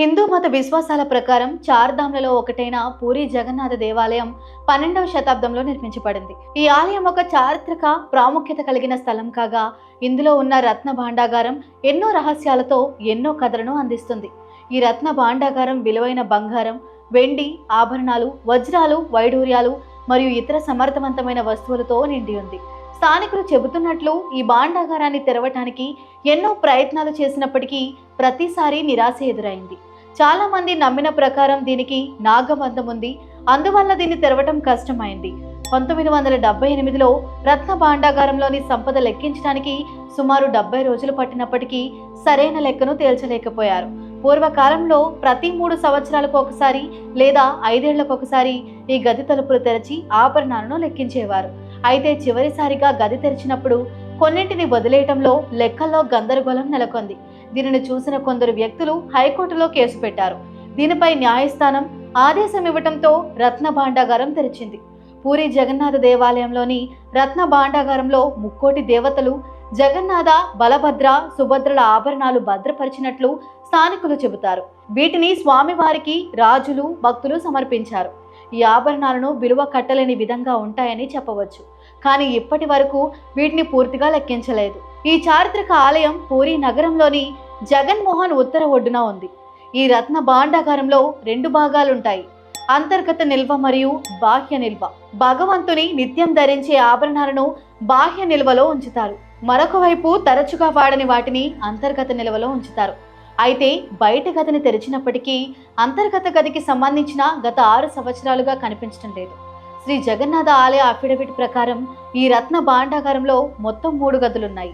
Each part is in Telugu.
హిందూ మత విశ్వాసాల ప్రకారం చార్ధామ్లలో ఒకటైన పూరి జగన్నాథ దేవాలయం పన్నెండవ శతాబ్దంలో నిర్మించబడింది. ఈ ఆలయం ఒక చారిత్రక ప్రాముఖ్యత కలిగిన స్థలం కాగా ఇందులో ఉన్న రత్న భాండాగారం ఎన్నో రహస్యాలతో ఎన్నో కథలను అందిస్తుంది. ఈ రత్న భాండాగారం విలువైన బంగారం వెండి ఆభరణాలు వజ్రాలు వైడూర్యాలు మరియు ఇతర సమర్థవంతమైన వస్తువులతో నిండి ఉంది. స్థానికులు చెబుతున్నట్లు ఈ భాండాగారాన్ని తెరవటానికి ఎన్నో ప్రయత్నాలు చేసినప్పటికీ ప్రతిసారి నిరాశ ఎదురైంది. చాలా మంది నమ్మిన ప్రకారం దీనికి నాగబంధం ఉంది. అందువల్ల దీన్ని తెరవటం కష్టమైంది. పంతొమ్మిది వందల డెబ్బై ఎనిమిదిలో రత్న భాండాగారంలోని సంపద లెక్కించడానికి సుమారు డెబ్బై రోజులు పట్టినప్పటికీ సరైన లెక్కను తేల్చలేకపోయారు. పూర్వకాలంలో ప్రతి మూడు సంవత్సరాలకు ఒకసారి లేదా ఐదేళ్ళకు ఒకసారి ఈ గది తలుపులు తెరచి ఆభరణాలను లెక్కించేవారు. అయితే చివరిసారిగా గది తెరిచినప్పుడు కొన్నింటిని వదిలేయటంలో లెక్కల్లో గందరగోళం నెలకొంది. దీనిని చూసిన కొందరు వ్యక్తులు హైకోర్టులో కేసు పెట్టారు. దీనిపై న్యాయస్థానం ఆదేశం ఇవ్వటంతో రత్న భాండాగారం తెరిచింది. పూరి జగన్నాథ దేవాలయంలోని రత్న భాండాగారంలో ముక్కోటి దేవతలు జగన్నాథ బలభద్ర సుభద్రల ఆభరణాలు భద్రపరిచినట్లు స్థానికులు చెబుతారు. వీటిని స్వామివారికి రాజులు భక్తులు సమర్పించారు. ఈ ఆభరణాలను విలువ కట్టలేని విధంగా ఉంటాయని చెప్పవచ్చు. కానీ ఇప్పటి వరకు వీటిని పూర్తిగా లెక్కించలేదు. ఈ చారిత్రక ఆలయం పూరి నగరంలోని జగన్మోహన్ ఉత్తర ఒడ్డున ఉంది. ఈ రత్న భాండాగారంలో రెండు భాగాలుంటాయి. అంతర్గత నిల్వ మరియు బాహ్య నిల్వ. భగవంతుని నిత్యం ధరించే ఆభరణాలను బాహ్య నిల్వలో ఉంచుతారు. మరొక వైపు తరచుగా వాడని వాటిని అంతర్గత నిల్వలో ఉంచుతారు. అయితే బయట గదిని తెరిచినప్పటికీ అంతర్గత గదికి సంబంధించిన గత ఆరు సంవత్సరాలుగా కనిపించడం లేదు. శ్రీ జగన్నాథ ఆలయ అఫిడవిట్ ప్రకారం ఈ రత్న భాండాగారంలో మొత్తం మూడు గదులున్నాయి.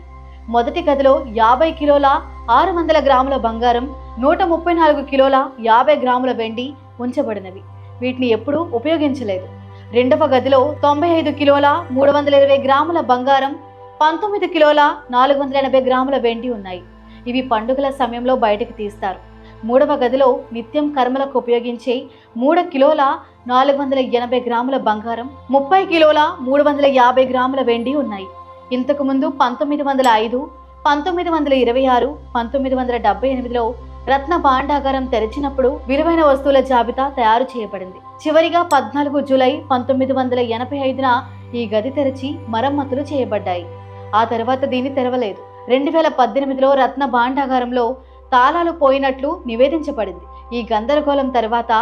మొదటి గదిలో యాభై కిలోల ఆరు వందల గ్రాముల బంగారం నూట ముప్పై నాలుగు కిలోల యాభై గ్రాముల వెండి ఉంచబడినవి. వీటిని ఎప్పుడూ ఉపయోగించలేదు. రెండవ గదిలో తొంభై ఐదు కిలోల మూడు వందల ఇరవై గ్రాముల బంగారం పంతొమ్మిది కిలోల నాలుగు వందల ఎనభై గ్రాముల వెండి ఉన్నాయి. ఇవి పండుగల సమయంలో బయటకు తీస్తారు. మూడవ గదిలో నిత్యం కర్మలకు ఉపయోగించే మూడు కిలోల నాలుగు వందల ఎనభై గ్రాముల బంగారం ముప్పై కిలోల మూడు వందల యాభై గ్రాముల వెండి ఉన్నాయి. ఇంతకుముందు పంతొమ్మిది వందల ఐదు పంతొమ్మిది వందల ఇరవై ఆరు పంతొమ్మిది వందల డెబ్బై ఎనిమిదిలో రత్న భాండాగారం తెరిచినప్పుడు విలువైన వస్తువుల జాబితా తయారు చేయబడింది. చివరిగా పద్నాలుగు జూలై పంతొమ్మిది వందల ఎనభై ఐదున ఈ గది తెరిచి మరమ్మతులు చేయబడ్డాయి. ఆ తర్వాత దీన్ని తెరవలేదు. రెండు వేల పద్దెనిమిదిలో రత్న భాండాగారంలో తాళాలు పోయినట్లు నివేదించబడింది. ఈ గందరగోళం తర్వాత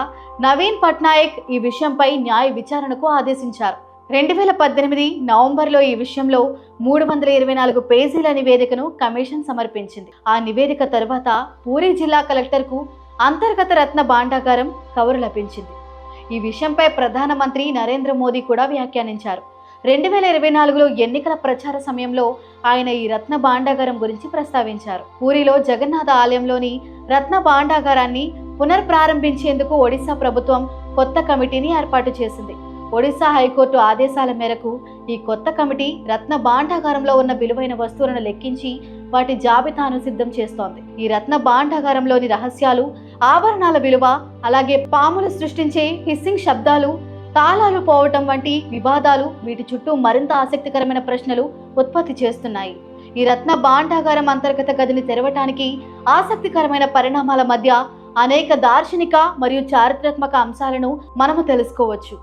నవీన్ పట్నాయక్ ఈ విషయంపై న్యాయ విచారణకు ఆదేశించారు. రెండు వేల పద్దెనిమిది నవంబర్లో ఈ విషయంలో మూడు వందల ఇరవై నాలుగు పేజీల నివేదికను కమిషన్ సమర్పించింది. ఆ నివేదిక తర్వాత పూరి జిల్లా కలెక్టర్కు అంతర్గత రత్న భాండాగారం కవరు లభించింది. ఈ విషయంపై ప్రధానమంత్రి నరేంద్ర మోదీ కూడా వ్యాఖ్యానించారు. రెండు వేల ఇరవై నాలుగులో ఎన్నికల ప్రచార సమయంలో ఆయన ఈ రత్న భాండాగారం గురించి ప్రస్తావించారు. పూరిలో జగన్నాథ ఆలయంలోని రత్న భాండాగారాన్ని పునర్ప్రారంభించేందుకు ఒడిశా ప్రభుత్వం కొత్త కమిటీని ఏర్పాటు చేసింది. ఒడిశా హైకోర్టు ఆదేశాల మేరకు ఈ కొత్త కమిటీ రత్న భాండాగారంలో ఉన్న విలువైన వస్తువులను లెక్కించి వాటి జాబితాను సిద్ధం చేస్తోంది. ఈ రత్న భాండాగారంలోని రహస్యాలు ఆభరణాల విలువ అలాగే పాములు సృష్టించే హిస్సింగ్ శబ్దాలు తాళాలు పోవటం వంటి వివాదాలు వీటి చుట్టూ మరింత ఆసక్తికరమైన ప్రశ్నలు ఉత్పత్తి చేస్తున్నాయి. ఈ రత్న భాండాగారం అంతర్గత గదిని తెరవటానికి ఆసక్తికరమైన పరిణామాల మధ్య అనేక దార్శనిక మరియు చారిత్రాత్మక అంశాలను మనము తెలుసుకోవచ్చు.